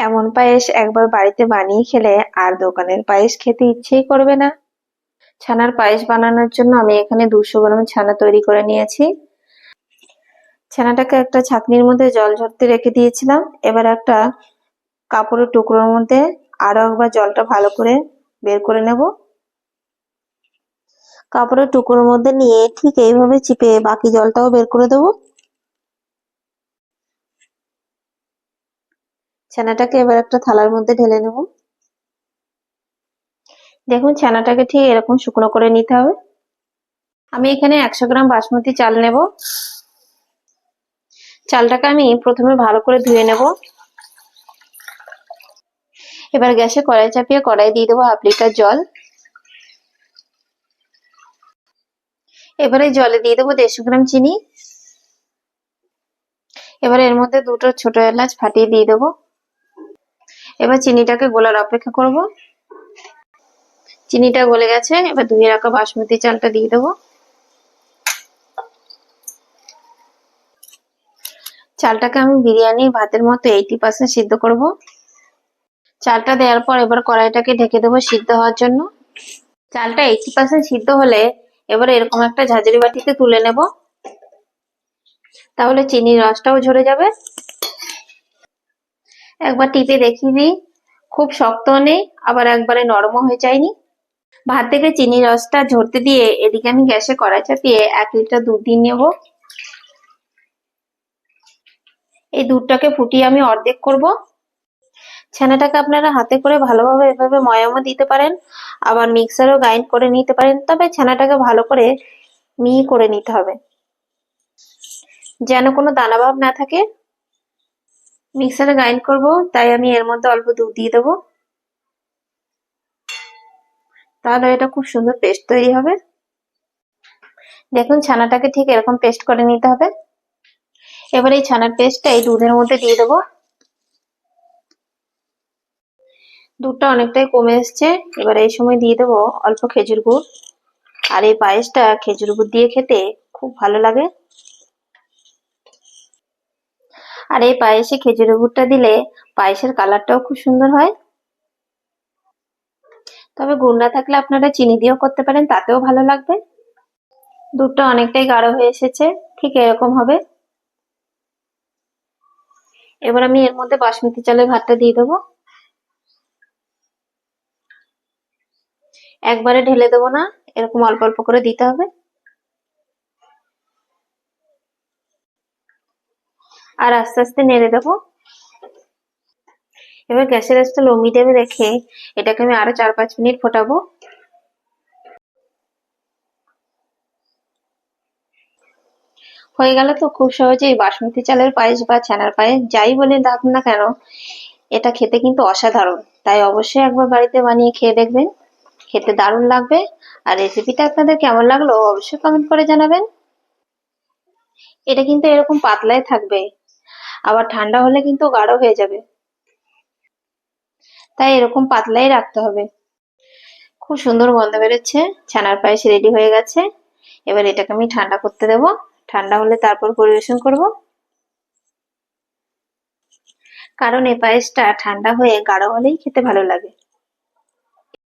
এমন পায়েস একবার বাড়িতে বানিয়ে খেলে আর দোকানের পায়েস খেতে ইচ্ছেই করবে না। ছানার পায়েস বানানোর জন্য আমি এখানে দুশো গ্রাম ছানা তৈরি করে নিয়েছি। ছানাটাকে একটা ছাকনির মধ্যে জল ঝরতে রেখে দিয়েছিলাম। এবার একটা কাপড়ের টুকরোর মধ্যে আরও একবার জলটা ভালো করে বের করে নেব। কাপড়ের টুকরোর মধ্যে নিয়ে ঠিক এইভাবে চিপে বাকি জলটাও বের করে দেবো। ছানাটাকে এবার একটা থালার মধ্যে ঢেলে নেব। দেখুন, ছানাটাকে ঠিক এরকম শুকনো করে নিতে হবে। আমি এখানে একশো গ্রাম বাসমতি চাল নেব। চালটাকে আমি প্রথমে ভালো করে ধুয়ে নেব। এবার গ্যাসে কড়াই চাপিয়ে কড়াই দিয়ে দেবো হাফ লিটার জল। এবারে জলে দিয়ে দেবো দেড়শো গ্রাম চিনি। এবার এর মধ্যে দুটো ছোট এলাচ ফাটিয়ে দিয়ে দেবো। এবার চিনিটাকে গোলার অপেক্ষা করব। চিনিটা গলে গেছে, এবার ধুয়ে রাখা বাসমতি চালটা দিয়ে দেবো। চালটাকে আমি বিরিয়ানি ভাতের মতো এইটি পার্সেন্ট সিদ্ধ করব। চালটা দেওয়ার পর এবার কড়াইটাকে ঢেকে দেবো সিদ্ধ হওয়ার জন্য। চালটা এইটি পার্সেন্ট সিদ্ধ হলে এবার এরকম একটা ঝাঁঝরি বাটিতে তুলে নেব। তাহলে চিনির রসটাও ঝরে যাবে। একবার টিপে দেখিয়ে দিই খুব শক্ত নেই, আবার একবারে নরমও হয়ে যায়নি। ভাত থেকে চিনির রসটা ঝরতে দিয়ে এদিকে আমি গ্যাসে কড়াই চাপিয়ে এক লিটার দুধ দিয়ে নেব। এই দুধটাকে ফুটিয়ে আমি অর্ধেক করব। ছানাটাকে আপনারা হাতে করে ভালোভাবে এভাবে ময়ামও দিতে পারেন, আবার মিক্সারও গ্রাইন্ড করে নিতে পারেন, তবে ছানাটাকে ভালো করে মিহি করে নিতে হবে। যেন কোনো দানাভাব না থাকে। মিক্সারে গ্রাইন্ড করব, তাই আমি এর মধ্যে অল্প দুধ দিয়ে দেবো। তাহলে এটা খুব সুন্দর পেস্ট তৈরি হবে। দেখুন, ছানাটাকে ঠিক এরকম পেস্ট করে নিতে হবে। এবার এই ছানার পেস্টটা এই দুধের মধ্যে দিয়ে দেবো। দুধটা অনেকটাই কমে এসছে। এবার এই সময় দিয়ে দেবো অল্প খেজুর গুড়। আর এই পায়েসটা খেজুর গুড় দিয়ে খেতে খুব ভালো লাগে। আর এই পায়েসে খেজুরের গুড়টা দিলে পায়েসের কালারটাও খুব সুন্দর হয়। তবে গুড় না থাকলে আপনারা চিনি দিয়েও করতে পারেন, তাতেও ভালো লাগবে। দুধটা অনেকটাই গাঢ় হয়ে এসেছে, ঠিক এরকম হবে। এবার আমি এর মধ্যে বাসমতি চালের ভাতটা দিয়ে দেবো। একবারে ঢেলে দেবো না, এরকম অল্প অল্প করে দিতে হবে। আর আস্তে আস্তে নেড়ে দেবো। এবার গ্যাসের আঁচটা লো মিডিয়ামে রেখে এটাকে আমি আরও চার পাঁচ মিনিট ফোটাবো। হয়ে গেল তো খুব সহজেই বাসমতি চালের পায়েস বা ছানার পায়েস, যাই বলে ডাক না কেন, এটা খেতে কিন্তু অসাধারণ। তাই অবশ্যই একবার বাড়িতে বানিয়ে খেয়ে দেখবেন। খেতে দারুণ লাগবে। আর রেসিপিটা আপনাদের কেমন লাগল অবশ্যই কমেন্ট করে জানাবেন। এটা কিন্তু এরকম পাতলাই থাকবে। আবার ঠান্ডা হলে কিন্তু গাঢ় হয়ে যাবে। তাই এরকম পাতলাই রাখতে হবে। খুব সুন্দর গন্ধ বেরোচ্ছে, ছানার পায়েস রেডি হয়ে গেছে। এবার এটাকে আমি ঠান্ডা করতে দেব। ঠান্ডা হলে তারপর পরিবেশন করব। কারণ এ পায়েসটা ঠান্ডা হয়ে গাঢ় হলেই খেতে ভালো লাগে।